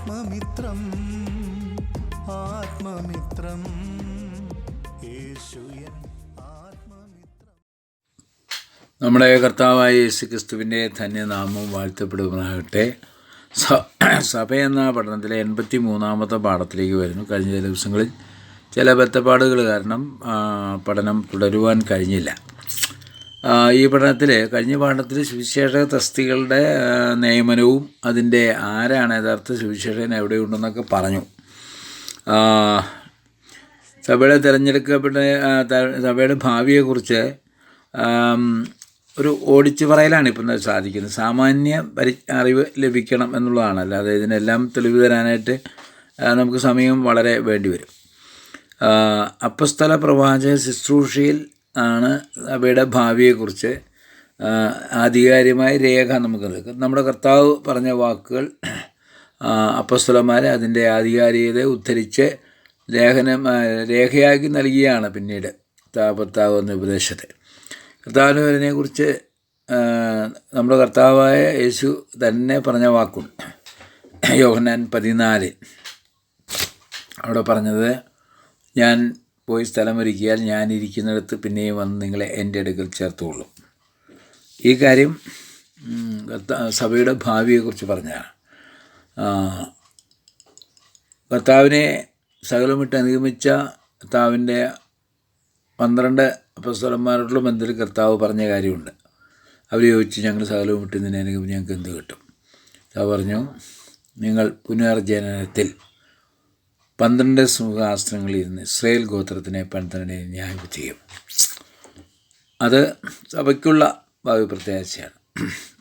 ആത്മമിത്രം ആത്മമിത്രം. യേശുയൻ നമ്മുടെ കർത്താവായ യേശു ക്രിസ്തുവിന്റെ ധന്യനാമം വാഴ്ത്തപ്പെടുവാനാകട്ടെ സഭ എന്ന പഠനത്തിലെ എൺപത്തി മൂന്നാമത്തെ പാഠത്തിലേക്ക് വരുന്നു. കഴിഞ്ഞ ദിവസങ്ങളിൽ ചില ബത്തപ്പാടുകൾ കാരണം പഠനം തുടരുവാൻ കഴിഞ്ഞില്ല. ഈ പഠനത്തിൽ കഴിഞ്ഞ പാഠത്തിൽ സുവിശേഷ തസ്തികളുടെ നിയമനവും അതിന്റെ ആരാണ് യഥാർത്ഥ സുവിശേഷൻ എവിടെയുണ്ടെന്നൊക്കെ പറഞ്ഞു. സഭയുടെ തിരഞ്ഞെടുക്കപ്പെട്ട സഭയുടെ ഭാവിയെക്കുറിച്ച് ഒരു ഓടിച്ചു പറയലാണ് ഇപ്പം സാധിക്കുന്നത്. സാമാന്യ പരി അറിവ് ലഭിക്കണം എന്നുള്ളതാണ്. അല്ലാതെ ഇതിനെല്ലാം തെളിവ് തരാനായിട്ട് നമുക്ക് സമയം വളരെ വേണ്ടിവരും. ആ, അപ്പസ്തല പ്രവാചക ശുശ്രൂഷയിൽ ആണ് അവയുടെ ഭാവിയെക്കുറിച്ച് ആധികാരികമായ രേഖ നമുക്ക് നൽകും നമ്മുടെ കർത്താവ് പറഞ്ഞ വാക്കുകൾ ആ, അപ്പസ്തലന്മാരെ അതിന്റെ ആധികാരികത ഉദ്ധരിച്ച് ലേഖനം രേഖയാക്കി നൽകിയാണ് പിന്നീട് കർത്താവ് എന്ന ഉപദേശത്തെ. കർത്താവിന് ഇതിനെക്കുറിച്ച് നമ്മുടെ കർത്താവായ യേശു തന്നെ പറഞ്ഞ വാക്കും യോഹനാൻ പതിനാല്. അവിടെ പറഞ്ഞത് ഞാൻ പോയി സ്ഥലമൊരുക്കിയാൽ ഞാൻ ഇരിക്കുന്നിടത്ത് പിന്നെയും വന്ന് നിങ്ങളെ എന്റെ അടുക്കൽ ചേർത്തുകൊള്ളും ഈ കാര്യം സഭയുടെ ഭാവിയെക്കുറിച്ച് പറഞ്ഞാൽ കർത്താവിനെ സകലമിട്ട് അനുഗമിച്ച കർത്താവിന്റെ പന്ത്രണ്ട് അപ്പസ്വലന്മാരോടുള്ള ബന്ധത്തിൽ കർത്താവ് പറഞ്ഞ കാര്യമുണ്ട്. അവർ ചോദിച്ച് ഞങ്ങൾ സകലവും വിട്ട് നിന്നെ അനുഗമിച്ച് ഞങ്ങൾക്ക് എന്ത് കിട്ടും? കർത്താവ് പറഞ്ഞു നിങ്ങൾ പുനർജനനത്തിൽ പന്ത്രണ്ട് സിംഹാസനങ്ങളിൽ ഇരുന്ന് ഇസ്രയേൽ ഗോത്രത്തിനെ പന്ത്രണ്ടിനെ ന്യായം ചെയ്യും. അത് സഭയ്ക്കുള്ള ഭാവി പ്രത്യാശയാണ്.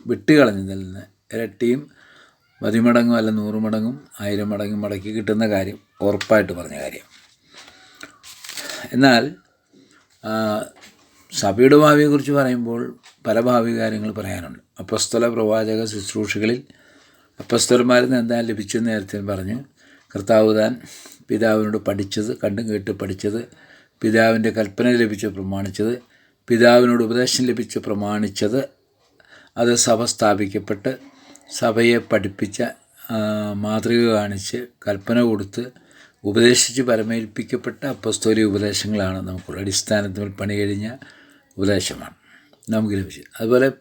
വിട്ടുകളഞ്ഞതിൽ നിന്ന് ഇരട്ടിയും പതിമടങ്ങും അല്ല നൂറ് മടങ്ങും ആയിരം മടങ്ങും മടക്കി കിട്ടുന്ന കാര്യം ഉറപ്പായിട്ട് പറഞ്ഞ കാര്യം. എന്നാൽ സഭയുടെ ഭാവിയെക്കുറിച്ച് പറയുമ്പോൾ പല ഭാവി കാര്യങ്ങൾ പറയാനുണ്ട്. അപ്പസ്തല പ്രവാചക ശുശ്രൂഷകളിൽ അപ്പസ്തലന്മാരിൽ നിന്ന് എന്താ ലഭിച്ചു നേരത്തെ പറഞ്ഞു കർത്താവ് താൻ പിതാവിനോട് പഠിച്ചത് കണ്ടും കേട്ട് പഠിച്ചത് പിതാവിന്റെ കൽപ്പന ലഭിച്ച് പ്രമാണിച്ചത് പിതാവിനോട് ഉപദേശം ലഭിച്ച് പ്രമാണിച്ചത് അത് സഭ സ്ഥാപിക്കപ്പെട്ട് സഭയെ പഠിപ്പിച്ച മാതൃക കാണിച്ച് കൽപ്പന കൊടുത്ത് ഉപദേശിച്ച് പരമേൽപ്പിക്കപ്പെട്ട അപ്പസ്തോലി ഉപദേശങ്ങളാണ് നമുക്കുള്ള അടിസ്ഥാനത്തിൽ പണി കഴിഞ്ഞ ഉപദേശമാണ്. നമുക്ക് ലഭിച്ചത്. അതുപോലെ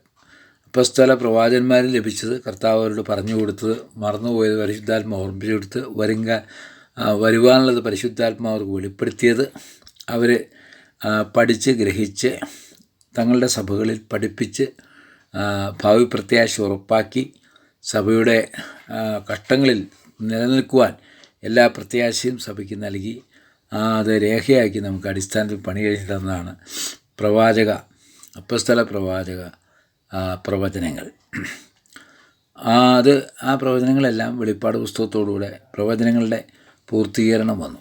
അപ്പസ്തല പ്രവാചന്മാർ ലഭിച്ചത് കർത്താവ് അവരോട് പറഞ്ഞു കൊടുത്തത് മറന്നുപോയത് പരിശുദ്ധാത്മാവ് ഓർമ്മിച്ചെടുത്ത് വരുങ്ക വരുവാനുള്ളത് പരിശുദ്ധാത്മാവ് അവർക്ക് വെളിപ്പെടുത്തിയത്. അവർ പഠിച്ച് ഗ്രഹിച്ച് തങ്ങളുടെ സഭകളിൽ പഠിപ്പിച്ച് ഭാവി പ്രത്യാശ ഉറപ്പാക്കി സഭയുടെ കഷ്ടങ്ങളിൽ നിലനിൽക്കുവാൻ എല്ലാ പ്രത്യാശയും സഭയ്ക്ക് നൽകി അത് രേഖയാക്കി നമുക്ക് അടിസ്ഥാനത്തിൽ പണി കഴിഞ്ഞിട്ടെന്നാണ് പ്രവാചക അപ്പസ്തല പ്രവാചക. പ്രവചനങ്ങൾ. അത് ആ പ്രവചനങ്ങളെല്ലാം വെളിപ്പാട് പുസ്തകത്തോടുകൂടെ പ്രവചനങ്ങളുടെ പൂർത്തീകരണം വന്നു.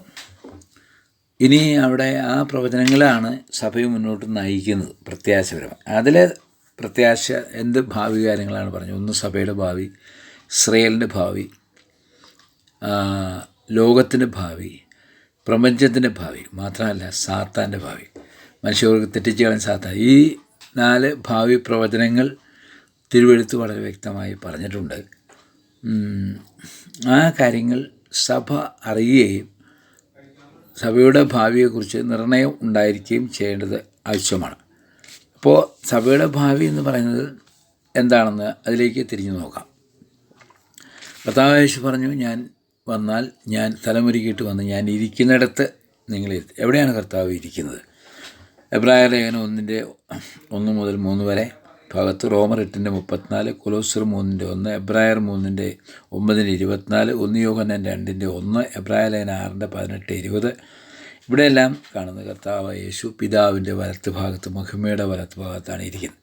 ഇനി അവിടെ ആ പ്രവചനങ്ങളാണ് സഭയെ മുന്നോട്ട് നയിക്കുന്നത് പ്രത്യാശപരമായി. അതിലെ പ്രത്യാശ എന്ത് ഭാവി കാര്യങ്ങളാണ് പറഞ്ഞത്? ഒന്ന് സഭയുടെ ഭാവി ഇസ്രയേലിന്റെ ഭാവി ലോകത്തിന്റെ ഭാവി പ്രപഞ്ചത്തിന്റെ ഭാവി മാത്രമല്ല സാത്താന്റെ ഭാവി. മനുഷ്യർക്ക് തെറ്റിച്ച് കളയാൻ സാത്താൻ. ഈ നാല് ഭാവി പ്രവചനങ്ങൾ തിരുവെഴുത്ത് വളരെ വ്യക്തമായി പറഞ്ഞിട്ടുണ്ട്. ആ കാര്യങ്ങൾ സഭ അറിയുകയും സഭയുടെ ഭാവിയെക്കുറിച്ച് നിർണയം ഉണ്ടായിരിക്കുകയും ചെയ്യേണ്ടത് ആവശ്യമാണ്. അപ്പോൾ സഭയുടെ ഭാവി എന്ന് പറയുന്നത് എന്താണെന്ന് അതിലേക്ക് തിരിഞ്ഞു നോക്കാം. കർത്താവേശു പറഞ്ഞു ഞാൻ വന്നാൽ ഞാൻ തലമുരുകിയിട്ട് വന്ന് ഞാൻ ഇരിക്കുന്നിടത്ത് നിങ്ങളിരുത്തി എവിടെയാണ് കർത്താവ് ഇരിക്കുന്നത്? എബ്രായ ലേഖനം ഒന്നിന്റെ ഒന്ന് മുതൽ മൂന്ന് വരെ. ഭാഗത്ത് റോമർ എട്ടിന്റെ മുപ്പത്തിനാല് കൊലോസർ മൂന്നിന്റെ ഒന്ന് എബ്രായർ മൂന്നിന്റെ ഒമ്പതിന്റെ ഇരുപത്തിനാല് ഒന്ന് യോഗനൻ രണ്ടിന്റെ ഒന്ന് എബ്രായ ലേഖന ആറിന്റെ പതിനെട്ട് ഇരുപത്. ഇവിടെയെല്ലാം കാണുന്ന കർത്താവ് യേശു പിതാവിന്റെ വലത്ത് ഭാഗത്ത് മഹിമയുടെ വലത്ത് ഭാഗത്താണ് ഇരിക്കുന്നത്.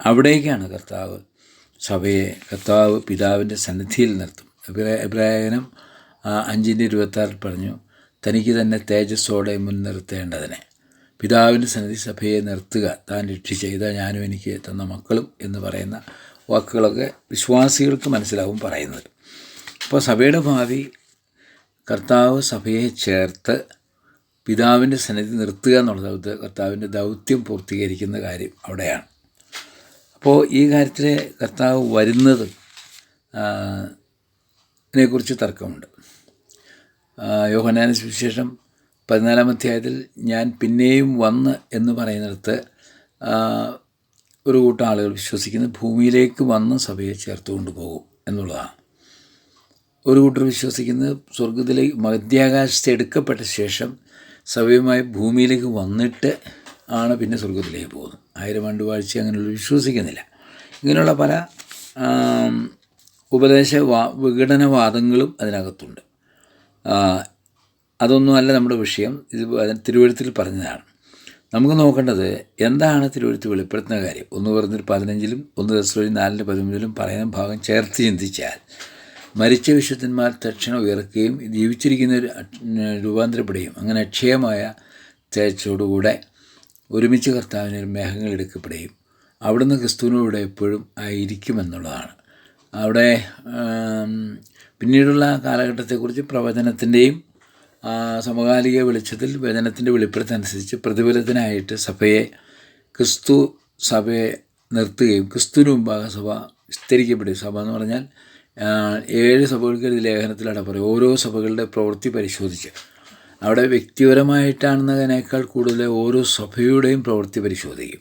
അവിടേക്കാണ് കർത്താവ് സഭയെ കർത്താവ് പിതാവിന്റെ സന്നിധിയിൽ നിർത്തും. എബ്രായ എബ്രായനം ആ, അഞ്ചിന്റെ ഇരുപത്താറിൽ പറഞ്ഞു തനിക്ക് തന്നെ തേജസ്സോടെ മുൻനിർത്തേണ്ടതിനെ. പിതാവിന്റെ സന്നിധി സഭയെ നിർത്തുക. താൻ ചെയ്ത ഞാനും എനിക്ക് തന്ന മക്കളും എന്ന് പറയുന്ന വാക്കുകളൊക്കെ വിശ്വാസികൾക്ക് മനസ്സിലാവും പറയുന്നത്. അപ്പോൾ സഭയുടെ ഭാവി കർത്താവ് സഭയെ ചേർത്ത് പിതാവിന്റെ സന്നിധി നിർത്തുക എന്നുള്ളത് കർത്താവിന്റെ ദൗത്യം പൂർത്തീകരിക്കുന്ന കാര്യം അവിടെയാണ്. അപ്പോൾ ഈ കാര്യത്തിൽ കർത്താവ് വരുന്നത് ഇതിനെക്കുറിച്ച് തർക്കമുണ്ട്. യോഹനാന സുവിശേഷം പതിനാലാം അധ്യായത്തിൽ ഞാൻ പിന്നെയും വന്ന് എന്ന് പറയുന്നിടത്ത് ഒരു കൂട്ടം ആളുകൾ വിശ്വസിക്കുന്നത് ഭൂമിയിലേക്ക് വന്ന് സഭയെ ചേർത്ത് കൊണ്ടുപോകും എന്നുള്ളതാണ്. ഒരു കൂട്ടർ വിശ്വസിക്കുന്നത് സ്വർഗത്തിലേക്ക് മധ്യാകാശത്ത് എടുക്കപ്പെട്ട ശേഷം സഭയുമായി ഭൂമിയിലേക്ക് വന്നിട്ട് ആണ് പിന്നെ സ്വർഗത്തിലേക്ക് പോകുന്നത്. ആയിരം ആണ്ട് വാഴ്ച അങ്ങനെയുള്ള വിശ്വസിക്കുന്നില്ല. ഇങ്ങനെയുള്ള പല ഉപദേശ വിഘടനവാദങ്ങളും അതിനകത്തുണ്ട്. അതൊന്നുമല്ല നമ്മുടെ വിഷയം. ഇത് തിരുവഴുത്തിൽ പറഞ്ഞതാണ്. നമുക്ക് നോക്കേണ്ടത് എന്താണ് തിരുവഴുത്ത് വെളിപ്പെടുത്തുന്ന കാര്യം. ഒന്ന് പറഞ്ഞൊരു പതിനഞ്ചിലും ഒന്ന് ദശലി നാലിന്റെ പതിമൂന്നിലും പറയുന്ന ഭാഗം ചേർത്ത് ചിന്തിച്ചാൽ മരിച്ച വിശുദ്ധന്മാർ തക്ഷണം ഉയർക്കുകയും ജീവിച്ചിരിക്കുന്ന രൂപാന്തരപ്പെടുകയും അങ്ങനെ അക്ഷയമായ തേച്ചോടുകൂടെ ഒരുമിച്ച് കർത്താവിന് മേഘങ്ങൾ എടുക്കപ്പെടുകയും അവിടുന്ന് ക്രിസ്തുവിനോട് എപ്പോഴും ആയിരിക്കുമെന്നുള്ളതാണ്. അവിടെ പിന്നീടുള്ള കാലഘട്ടത്തെക്കുറിച്ച് പ്രവചനത്തിന്റെയും സമകാലിക വെളിച്ചത്തിൽ വചനത്തിന്റെ വെളിപ്പെടുത്തനുസരിച്ച് പ്രതിഫലത്തിനായിട്ട് സഭയെ ക്രിസ്തു സഭയെ നിർത്തുകയും ക്രിസ്തുവിന് മുമ്പാകെ സഭ വിസ്തരിക്കപ്പെടുകയും. സഭ എന്ന് പറഞ്ഞാൽ ഏഴ് സഭകൾക്ക് ലേഖനത്തിലാണ് പറയുക ഓരോ സഭകളുടെ പ്രവൃത്തി പരിശോധിച്ച്. അവിടെ വ്യക്തിപരമായിട്ടാണെന്നതിനേക്കാൾ കൂടുതൽ ഓരോ സഭയുടെയും പ്രവൃത്തി പരിശോധിക്കും.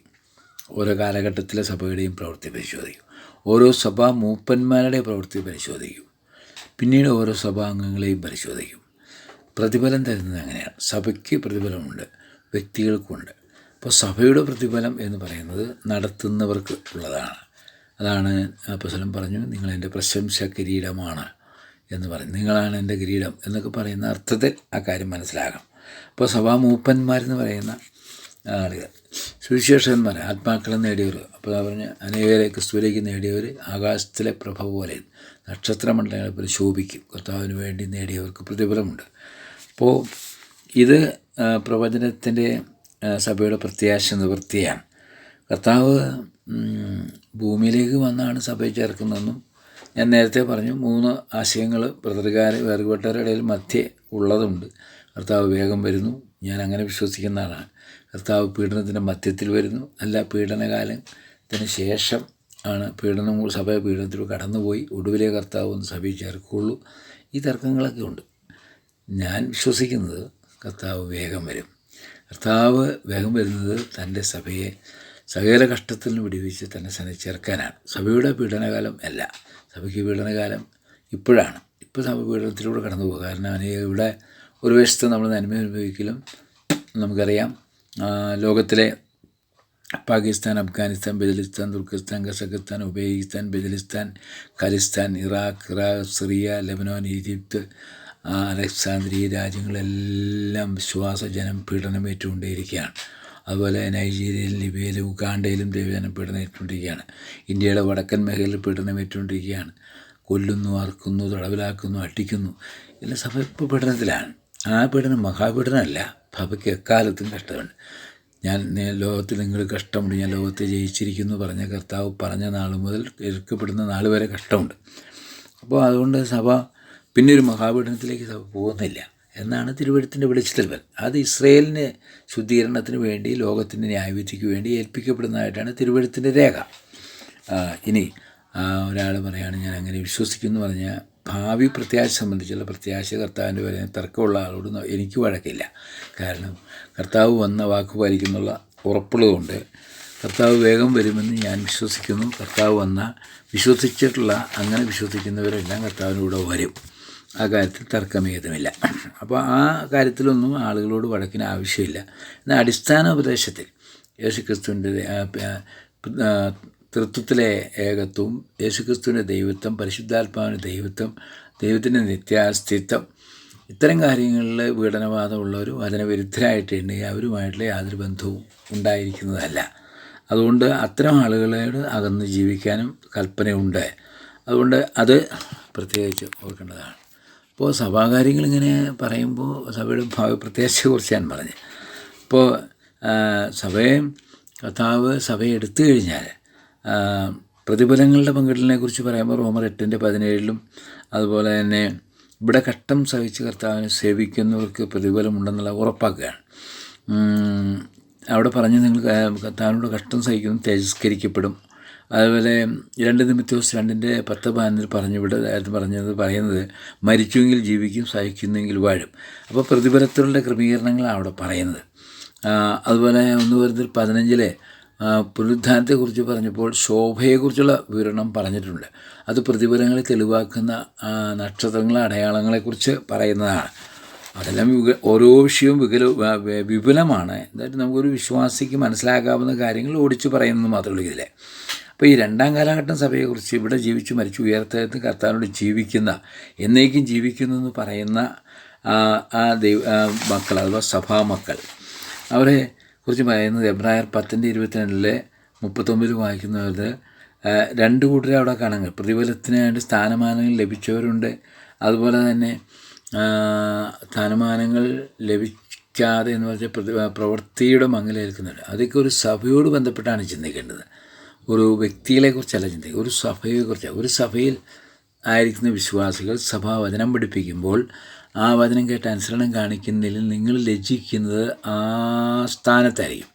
ഓരോ കാലഘട്ടത്തിലെ സഭയുടെയും പ്രവൃത്തി പരിശോധിക്കും. ഓരോ സഭാ മൂപ്പന്മാരുടെ പ്രവൃത്തി പരിശോധിക്കും. പിന്നീട് ഓരോ സഭാംഗങ്ങളെയും പരിശോധിക്കും. പ്രതിഫലം തരുന്നത് അങ്ങനെയാണ്. സഭയ്ക്ക് പ്രതിഫലമുണ്ട് വ്യക്തികൾക്കുണ്ട് അപ്പോൾ സഭയുടെ പ്രതിഫലം എന്ന് പറയുന്നത് നടത്തുന്നവർക്ക് ഉള്ളതാണ്. അതാണ് അപ്പസലം പറഞ്ഞു നിങ്ങൾ എന്റെ പ്രശംസ കിരീടമാണ് എന്ന് പറയും നിങ്ങളാണ് എന്റെ കിരീടം എന്നൊക്കെ പറയുന്ന അർത്ഥത്തിൽ ആ കാര്യം മനസ്സിലാകാം അപ്പോൾ സഭാ മൂപ്പന്മാരെന്ന് പറയുന്ന ആളുകൾ സുവിശേഷന്മാർ ആത്മാക്കളെ നേടിയവർ. അപ്പോൾ അവർ അനേകരെ ക്രിസ്തുവിലേക്ക് നേടിയവർ ആകാശത്തിലെ പ്രഭ പോലെ നക്ഷത്രമണ്ഡലങ്ങളെ പോലെ ശോഭിക്കും കർത്താവിന് വേണ്ടി നേടിയവർക്ക് പ്രതിഫലമുണ്ട്. അപ്പോൾ ഇത് പ്രവചനത്തിന്റെ സഭയുടെ പ്രത്യാശ നിവൃത്തിയാണ്. കർത്താവ് ഭൂമിയിലേക്ക് വന്നാണ് സഭയെ ചേർക്കുന്നതെന്നും ഞാൻ നേരത്തെ പറഞ്ഞു മൂന്ന് ആശയങ്ങൾ പ്രതൃകാര വേർപെട്ടവരുടെ ഇടയിൽ മധ്യേ ഉള്ളതുണ്ട്. കർത്താവ് വേഗം വരുന്നു. ഞാൻ അങ്ങനെ വിശ്വസിക്കുന്ന ആളാണ്. കർത്താവ് പീഡനത്തിന്റെ മധ്യത്തിൽ വരുന്നു. അല്ല പീഡനകാലത്തിന് ശേഷം ആണ് പീഡനം സഭ പീഡനത്തിൽ കടന്നുപോയി. ഒടുവിലെ കർത്താവ് ഒന്ന് സഭയിൽ ചേർക്കുകയുള്ളൂ. ഈ തർക്കങ്ങളൊക്കെ ഉണ്ട്. ഞാൻ വിശ്വസിക്കുന്നത് കർത്താവ് വേഗം വരും. കർത്താവ് വേഗം വരുന്നത് തന്റെ സഭയെ സകല കഷ്ടത്തിൽ നിന്ന് വിടിവിച്ച് തന്നെ സനെ ചേർക്കാനാണ്. സഭയുടെ പീഡനകാലം അല്ല. സഭയ്ക്ക് പീഡനകാലം ഇപ്പോഴാണ്. ഇപ്പോൾ സഭ പീഡനത്തിലൂടെ കടന്നു പോകുക കാരണം അനേക ഇവിടെ ഒരു വശത്ത് നമ്മൾ നന്മ അനുഭവിക്കലും നമുക്കറിയാം. ലോകത്തിലെ Pakistan Afghanistan ബദലിസ്ഥാൻ Turkestan Kazakhstan Uzbekistan ബദലിസ്ഥാൻ Khalistan Iraq Iraq Syria Lebanon Egypt Alexandria രാജ്യങ്ങളെല്ലാം വിശ്വാസജനം പീഡനമേറ്റുകൊണ്ടേയിരിക്കുകയാണ് അതുപോലെ നൈജീരിയയിലും ലിബിയയിലും ഉഗാണ്ടയിലും ദൈവജനം പീഡനമേറ്റുകൊണ്ടിരിക്കുകയാണ് ഇന്ത്യയുടെ വടക്കൻ മേഖലയിൽ പീഡനമേറ്റുകൊണ്ടിരിക്കുകയാണ് കൊല്ലുന്നു അറുക്കുന്നു തടവിലാക്കുന്നു അട്ടിക്കുന്നു എല്ലാം സഭ ഇപ്പോൾ പീഡനത്തിലാണ്. ആ പീഡനം മഹാപീഡനമല്ല. സഭയ്ക്ക് എക്കാലത്തും കഷ്ടമുണ്ട്. ഞാൻ ലോകത്തിൽ നിങ്ങൾ കഷ്ടമുണ്ട്. ഞാൻ ലോകത്തെ ജയിച്ചിരിക്കുന്നു പറഞ്ഞ കർത്താവ് പറഞ്ഞ നാൾ മുതൽ എതിർക്കപ്പെടുന്ന നാൾ വരെ കഷ്ടമുണ്ട്. അപ്പോൾ അതുകൊണ്ട് സഭ പിന്നെ ഒരു മഹാപീഠനത്തിലേക്ക് സഭ പോകുന്നില്ല. എന്നാണ് തിരുവഴുത്തിന്റെ വെളിച്ചത്തിൽ അത് ഇസ്രയേലിന് ശുദ്ധീകരണത്തിന് വേണ്ടി ലോകത്തിന്റെ ന്യായവിധിക്ക് വേണ്ടി ഏൽപ്പിക്കപ്പെടുന്നതായിട്ടാണ് തിരുവഴുത്തിന്റെ രേഖ. ഇനി ഒരാൾ പറയാണ് ഞാൻ അങ്ങനെ വിശ്വസിക്കുന്നു പറഞ്ഞാൽ ഭാവി പ്രത്യാശ സംബന്ധിച്ചുള്ള പ്രത്യാശ കർത്താവിന്റെ വരെ തർക്കമുള്ള ആളോട് എനിക്ക് വഴക്കില്ല. കാരണം കർത്താവ് വന്ന വാക്ക് പാലിക്കുന്നുള്ള ഉറപ്പുള്ളതുകൊണ്ട് കർത്താവ് വേഗം വരുമെന്ന് ഞാൻ വിശ്വസിക്കുന്നു. കർത്താവ് വന്ന വിശ്വസിച്ചിട്ടുള്ള അങ്ങനെ വിശ്വസിക്കുന്നവരെല്ലാം കർത്താവിനൂടെ വരും. ആ കാര്യത്തിൽ തർക്കമേതുമില്ല. അപ്പോൾ ആ കാര്യത്തിലൊന്നും ആളുകളോട് വഴക്കിന് ആവശ്യമില്ല. എന്നാൽ അടിസ്ഥാന ഉപദേശത്തിൽ യേശുക്രിസ്തുവിന്റെ തൃത്വത്തിലെ ഏകത്വവും യേശുക്രിസ്തുവിന്റെ ദൈവത്വം പരിശുദ്ധാത്മാവിന്റെ ദൈവത്വം ദൈവത്തിന്റെ നിത്യാസ്തിത്വം ഇത്തരം കാര്യങ്ങളിൽ പീഡനവാദമുള്ളവരും വചനവിരുദ്ധരായിട്ടുണ്ടെങ്കിൽ അവരുമായിട്ടുള്ള യാതൊരു ബന്ധവും ഉണ്ടായിരിക്കുന്നതല്ല. അതുകൊണ്ട് അത്തരം ആളുകളോട് അകന്ന് ജീവിക്കാനും കൽപ്പനയുണ്ട്. അതുകൊണ്ട് അത് പ്രത്യേകിച്ച് ഓർക്കേണ്ടതാണ്. അപ്പോൾ സഭാകാര്യങ്ങൾ ഇങ്ങനെ പറയുമ്പോൾ സഭയുടെ ഭാവി പ്രത്യേകിച്ചെക്കുറിച്ച് ഞാൻ പറഞ്ഞു. ഇപ്പോൾ സഭയെ കർത്താവ് സഭയെ എടുത്തു കഴിഞ്ഞാൽ പ്രതിഫലങ്ങളുടെ പങ്കിടലിനെ കുറിച്ച് പറയുമ്പോൾ റോമർ എട്ടിന്റെ പതിനേഴിലും അതുപോലെ തന്നെ ഇവിടെ കഷ്ടം സഹിച്ച് കർത്താവിനെ സേവിക്കുന്നവർക്ക് പ്രതിഫലമുണ്ടെന്നുള്ള ഉറപ്പാക്കുകയാണ്. അവിടെ പറഞ്ഞ് നിങ്ങൾ കർത്താവിനോട് കഷ്ടം സഹിക്കുന്നു തേജസ്കരിക്കപ്പെടും. അതുപോലെ രണ്ട് നിമിത്തോസ് രണ്ടിന്റെ പത്ത് പതിനൊന്നിൽ പറഞ്ഞു ഇവിടെ പറഞ്ഞത് പറയുന്നത് മരിച്ചുവെങ്കിൽ ജീവിക്കും സഹിക്കുന്നെങ്കിൽ വാഴും. അപ്പോൾ പ്രതിഫലത്തിലുള്ള ക്രമീകരണങ്ങളാണ് അവിടെ പറയുന്നത്. അതുപോലെ ഒന്ന് വരുന്നതിൽ പതിനഞ്ചിലെ പുനരുദ്ധാനത്തെക്കുറിച്ച് പറഞ്ഞപ്പോൾ ശോഭയെക്കുറിച്ചുള്ള വിവരണം പറഞ്ഞിട്ടുണ്ട്. അത് പ്രതിഫലങ്ങളെ തെളിവാക്കുന്ന നക്ഷത്രങ്ങളെ അടയാളങ്ങളെക്കുറിച്ച് പറയുന്നതാണ്. അതെല്ലാം വിക ഓരോ വിഷയവും വികല വിപുലമാണ്. എന്നിട്ട് നമുക്കൊരു വിശ്വാസിക്ക് മനസ്സിലാക്കാവുന്ന കാര്യങ്ങൾ ഓടിച്ചു പറയുന്നത് മാത്രമേ ഉള്ളൂ ഇതിലെ. അപ്പോൾ ഈ രണ്ടാം കാലഘട്ടം സഭയെക്കുറിച്ച് ഇവിടെ ജീവിച്ചു മരിച്ചു ഉയർത്തെഴുത്ത് കർത്താവിനോട് ജീവിക്കുന്ന എന്നേക്കും ജീവിക്കുന്നു എന്ന് പറയുന്ന ആ ദൈവ മക്കൾ അഥവാ സഭാമക്കൾ അവരെ കുറിച്ച് പറയുന്നത് എബ്രായർ പത്തിന്റെ ഇരുപത്തിരണ്ടിലെ മുപ്പത്തൊമ്പതിൽ വായിക്കുന്നത് ആ, രണ്ട് കൂട്ടരെ അവിടെ കാണുക പ്രതിഫലത്തിനായിട്ട് സ്ഥാനമാനങ്ങൾ ലഭിച്ചവരുണ്ട്. അതുപോലെ തന്നെ സ്ഥാനമാനങ്ങൾ ലഭിക്കാതെ എന്ന് പറഞ്ഞാൽ പ്രവൃത്തിയുടെ മങ്ങലേൽക്കുന്നുണ്ട് അതൊക്കെ ഒരു സഭയോട് ബന്ധപ്പെട്ടാണ് ചിന്തിക്കേണ്ടത്. ഒരു വ്യക്തികളെക്കുറിച്ചല്ല ചിന്തിക്കുക ഒരു സഭയെക്കുറിച്ച് ഒരു സഭയിൽ ആയിരിക്കുന്ന വിശ്വാസികൾ സഭാ വചനം പഠിപ്പിക്കുമ്പോൾ ആ വചനം കേട്ട് അനുസരണം കാണിക്കുന്നതിൽ നിങ്ങൾ ലജ്ജിക്കുന്നത് ആ സ്ഥാനത്തായിരിക്കും.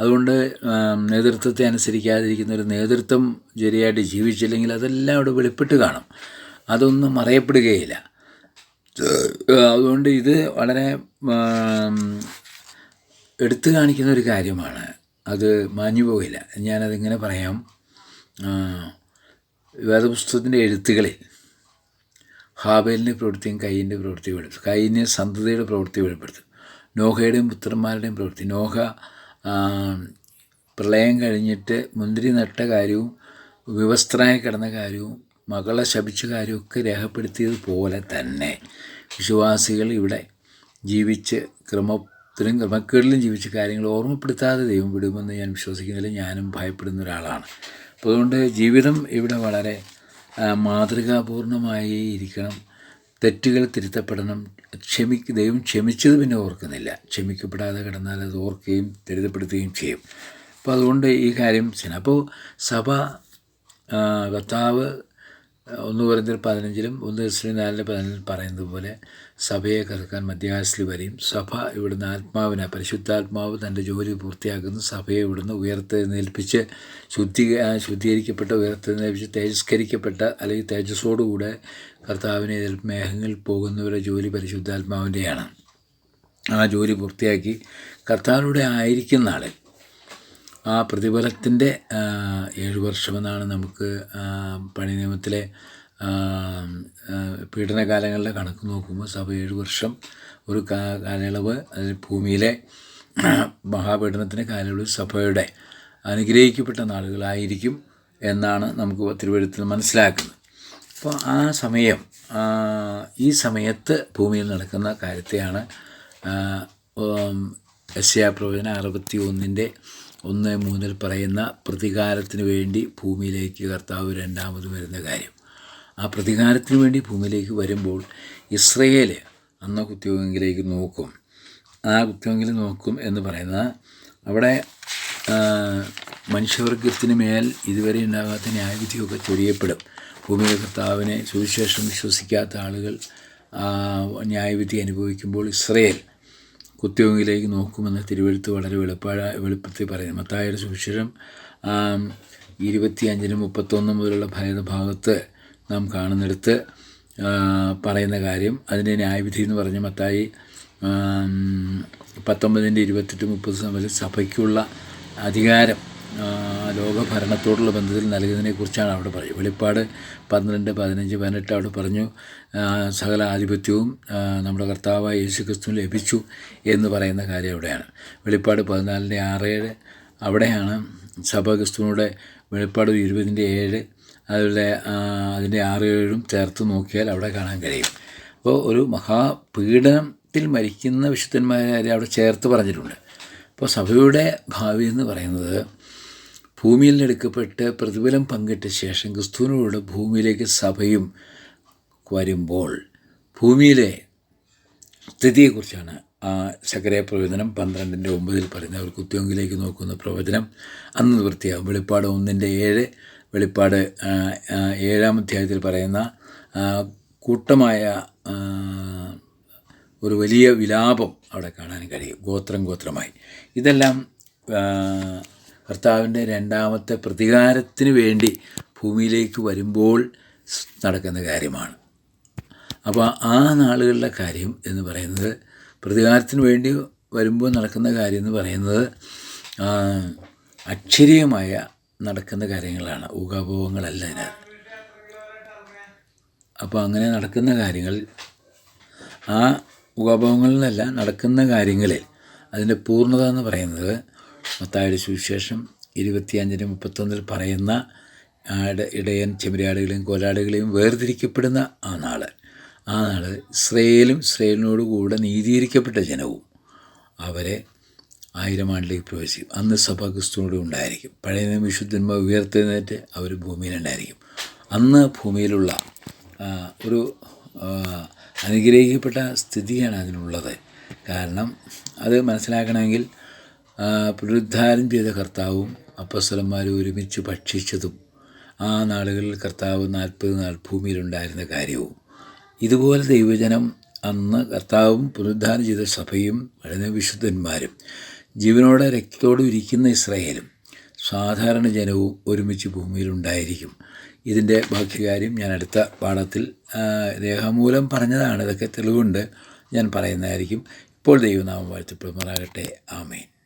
അതുകൊണ്ട് നേതൃത്വത്തെ അനുസരിക്കാതിരിക്കുന്ന ഒരു നേതൃത്വം ശരിയായിട്ട് ജീവിച്ചില്ലെങ്കിൽ അതെല്ലാം അവിടെ വെളിപ്പെട്ട് കാണും. അതൊന്നും മറയപ്പെടുകയില്ല. അതുകൊണ്ട് ഇത് വളരെ എടുത്തു കാണിക്കുന്ന ഒരു കാര്യമാണ്. അത് മാഞ്ഞു പോകില്ല. ഞാനതിങ്ങനെ പറയാം. വേദപുസ്തകത്തിന്റെ എഴുത്തുകളിൽ ഹാബേലിന്റെ പ്രവൃത്തിയും കൈയിന്റെ പ്രവൃത്തി വെളിപ്പെടുത്തും. കയ്യിന് സന്തതിയുടെ പ്രവൃത്തി വെളിപ്പെടുത്തും. നോഹയുടെയും പുത്രന്മാരുടെയും പ്രവൃത്തി. നോഹ പ്രളയം കഴിഞ്ഞിട്ട് മുന്തിരി നട്ട കാര്യവും വിവസ്ത്രനായി കിടന്ന കാര്യവും മകളെ ശപിച്ച കാര്യമൊക്കെ രേഖപ്പെടുത്തിയതുപോലെ തന്നെ വിശ്വാസികൾ ഇവിടെ ജീവിച്ച് ക്രമത്തിലും ക്രമക്കേടിലും ജീവിച്ച കാര്യങ്ങൾ ഓർമ്മപ്പെടുത്താതെ ദൈവം വിടുമെന്ന് ഞാൻ വിശ്വസിക്കുന്നില്ല. ഞാനും ഭയപ്പെടുന്ന ഒരാളാണ്. അപ്പോൾ അതുകൊണ്ട് ജീവിതം ഇവിടെ വളരെ മാതൃകാപൂർണമായി ഇരിക്കണം. തെറ്റുകൾ തിരുത്തപ്പെടണം. ക്ഷമിക്ക് ദൈവം ക്ഷമിച്ചത് പിന്നെ ഓർക്കുന്നില്ല. ക്ഷമിക്കപ്പെടാതെ കിടന്നാൽ അത് ഓർക്കുകയും തിരുത്തപ്പെടുത്തുകയും ചെയ്യും. അപ്പോൾ അതുകൊണ്ട് ഈ കാര്യം അപ്പോൾ സഭ കർത്താവ് ഒന്ന് പറയുന്നത് പതിനഞ്ചിലും ഒന്ന് ഇസ്ലി നാലിന്റെ പതിനഞ്ചിലും പറയുന്നത് പോലെ സഭയെ കറക്കാൻ മധ്യാസിൽ വരെയും സഭ ഇവിടുന്ന് ആത്മാവിനെ പരിശുദ്ധാത്മാവ് തന്റെ ജോലി പൂർത്തിയാക്കുന്നു. സഭയെ ഇവിടുന്ന് ഉയർത്തെഴുന്നേൽപ്പിച്ച് ശുദ്ധി ശുദ്ധീകരിക്കപ്പെട്ട ഉയർത്തെഴുന്നേൽപ്പിച്ച് തേജസ്കരിക്കപ്പെട്ട അല്ലെങ്കിൽ തേജസ്സോടുകൂടെ കർത്താവിനെ മേഘങ്ങളിൽ പോകുന്നവരുടെ ജോലി പരിശുദ്ധാത്മാവിന്റെയാണ്. ആ ജോലി പൂർത്തിയാക്കി കർത്താവിലൂടെ ആയിരിക്കുന്ന ആളിൽ ആ പ്രതിഫലത്തിന്റെ ഏഴ് വർഷമെന്നാണ് നമുക്ക് പണി നിയമത്തിലെ ആ, ആ, പീഡനകാലങ്ങളുടെ കണക്ക് നോക്കുമ്പോൾ സഭ ഏഴ് വർഷം ഒരു കാലയളവ് അതിൽ ഭൂമിയിലെ മഹാപീഡനത്തിന്റെ കാലയളവ് സഭയുടെ അനുഗ്രഹിക്കപ്പെട്ട നാളുകളായിരിക്കും എന്നാണ് നമുക്ക് തിരുവഴുത്തിൽ മനസ്സിലാക്കുന്നത്. അപ്പോൾ ആ സമയം ഈ സമയത്ത് ഭൂമിയിൽ നടക്കുന്ന കാര്യത്തെയാണ് എസ് പ്രവചന അറുപത്തി ഒന്നിന്റെ ഒന്ന് മൂന്നിൽ പറയുന്ന പ്രതികാരത്തിന് വേണ്ടി ഭൂമിയിലേക്ക് കർത്താവ് രണ്ടാമത് വരുന്ന കാര്യം. ആ പ്രതികാരത്തിന് വേണ്ടി ഭൂമിയിലേക്ക് വരുമ്പോൾ ഇസ്രയേൽ അന്ന കുത്തിയോങ്കിലേക്ക് നോക്കും. ആ കുത്തിയോങ്കിൽ നോക്കും എന്ന് പറയുന്ന അവിടെ മനുഷ്യവർഗത്തിന് മേൽ ഇതുവരെ ഉണ്ടാകാത്ത ന്യായവിധിയൊക്കെ ചൊരിയപ്പെടും. ഭൂമിയിലെ കർത്താവിനെ സുവിശേഷം വിശ്വസിക്കാത്ത ആളുകൾ ന്യായവിധി അനുഭവിക്കുമ്പോൾ ഇസ്രയേൽ കുത്തിയോങ്കിലേക്ക് നോക്കുമെന്ന് തിരുവെഴുത്ത് വളരെ വെളുപ്പാഴ വെളുപ്പത്തിൽ പറയുന്നു. മത്തായുടെ സുവിശേഷം ഇരുപത്തി അഞ്ചിനും മുപ്പത്തൊന്ന് മുതലുള്ള ഭേദഭാഗത്ത് നാം കാണുന്നിടത്ത് പറയുന്ന കാര്യം. അതിന്റെ ന്യായവിധി എന്ന് പറഞ്ഞ മത്തായി പത്തൊമ്പതിന്റെ ഇരുപത്തെട്ട് മുപ്പത് സമയത്ത് സഭയ്ക്കുള്ള അധികാരം ആ, ലോകഭരണത്തോടുള്ള ബന്ധത്തിൽ നൽകുന്നതിനെക്കുറിച്ചാണ് അവിടെ പറയുന്നത്. വെളിപ്പാട് പന്ത്രണ്ട് പതിനഞ്ച് പതിനെട്ട് അവിടെ പറഞ്ഞു സകല ആധിപത്യവും നമ്മുടെ കർത്താവായ യേശു ക്രിസ്തു ലഭിച്ചു എന്ന് പറയുന്ന കാര്യം അവിടെയാണ്. വെളിപ്പാട് പതിനാലിന്റെ ആറേഴ് അവിടെയാണ് സഭ ക്രിസ്തുവിനൂടെ വെളിപ്പാട് ഇരുപതിന്റെ ഏഴ് അതുപോലെ അതിന്റെ ആറ് ഏഴും ചേർത്ത് നോക്കിയാൽ അവിടെ കാണാൻ കഴിയും. അപ്പോൾ ഒരു മഹാപീഡനത്തിൽ മരിക്കുന്ന വിശുദ്ധന്മാരെ അവിടെ ചേർത്ത് പറഞ്ഞിട്ടുണ്ട്. അപ്പോൾ സഭയുടെ ഭാവി എന്ന് പറയുന്നത് ഭൂമിയിൽ എടുക്കപ്പെട്ട് പ്രതിഫലം പങ്കിട്ട ശേഷം ക്രിസ്തുവിനോട് ഭൂമിയിലേക്ക് സഭയും വരുമ്പോൾ ഭൂമിയിലെ സ്ഥിതിയെക്കുറിച്ചാണ് ആ ശകരയ പ്രവചനം പന്ത്രണ്ടിന്റെ ഒമ്പതിൽ പറയുന്നത്. അവർ കുത്തിയൊങ്കിലേക്ക് നോക്കുന്ന പ്രവചനം. അന്ന് നിവൃത്തിയാകും വെളിപ്പാട് ഒന്നിന്റെ ഏഴ് വെളിപ്പാട് ഏഴാം അധ്യായത്തിൽ പറയുന്ന കൂട്ടമായ ഒരു വലിയ വിലാപം അവിടെ കാണാൻ കഴിയും. ഗോത്രം ഗോത്രമായി. ഇതെല്ലാം കർത്താവിന്റെ രണ്ടാമത്തെ പ്രതികാരത്തിന് വേണ്ടി ഭൂമിയിലേക്ക് വരുമ്പോൾ നടക്കുന്ന കാര്യമാണ്. അപ്പോൾ ആ നാളുകളിലെ കാര്യം എന്ന് പറയുന്നത് പ്രതികാരത്തിന് വേണ്ടി വരുമ്പോൾ നടക്കുന്ന കാര്യം എന്ന് പറയുന്നത് അക്ഷരീയമായ നടക്കുന്ന കാര്യങ്ങളാണ്. ഊഹാഭോഗങ്ങളല്ല ഇതിനകത്ത് അപ്പോൾ അങ്ങനെ നടക്കുന്ന കാര്യങ്ങൾ ആ ഊഹാഭോഗങ്ങളിലല്ല നടക്കുന്ന കാര്യങ്ങളിൽ അതിന്റെ പൂർണത എന്ന് പറയുന്നത് മത്തായുടെ സുവിശേഷം ഇരുപത്തിയഞ്ചിന് മുപ്പത്തൊന്നിൽ പറയുന്ന ആട് ഇടയൻ ചെമ്മരിയാടുകളെയും കോലാടുകളെയും വേർതിരിക്കപ്പെടുന്ന ആ നാൾ. ആ നാൾ ഇസ്രയേലും ഇസ്രയേലിനോട് കൂടെ നീതീകരിക്കപ്പെട്ട ജനവും അവരെ ആയിരം ആണ്ടിലേക്ക് പ്രവേശിക്കും. അന്ന് സഭ ക്രിസ്തുവിനോട് ഉണ്ടായിരിക്കും. പഴയ വിശുദ്ധന്മാർ ഉയർത്തെഴുന്നേറ്റ് അവർ ഭൂമിയിലുണ്ടായിരിക്കും അന്ന് ഭൂമിയിലുള്ള ഒരു അനുഗ്രഹിക്കപ്പെട്ട സ്ഥിതിയാണ് അതിനുള്ളത്. കാരണം അത് മനസ്സിലാക്കണമെങ്കിൽ പുനരുദ്ധാരം ചെയ്ത കർത്താവും അപ്പസ്വലന്മാരും ഒരുമിച്ച് ഭക്ഷിച്ചതും ആ നാളുകളിൽ കർത്താവ് നാൽപ്പത് നാൾ ഭൂമിയിലുണ്ടായിരുന്ന കാര്യവും. ഇതുപോലെ ദൈവജനം അന്ന് കർത്താവും പുനരുദ്ധാനം ചെയ്ത സഭയും വളരെ വിശുദ്ധന്മാരും ജീവനോടെ രക്തത്തോടെ ഇരിക്കുന്ന ഇസ്രയേലും സാധാരണ ജനവും ഒരുമിച്ച് ഭൂമിയിലുണ്ടായിരിക്കും. ഇതിന്റെ ബാക്കി കാര്യം ഞാൻ അടുത്ത പാഠത്തിൽ രേഖാമൂലം പറഞ്ഞതാണ്. ഇതൊക്കെ തെളിവുണ്ട്. ഞാൻ പറയുന്നതായിരിക്കും. ഇപ്പോൾ ദൈവനാമം വാഴ്ത്തപ്പെടുമാറാകട്ടെ. ആമേൻ.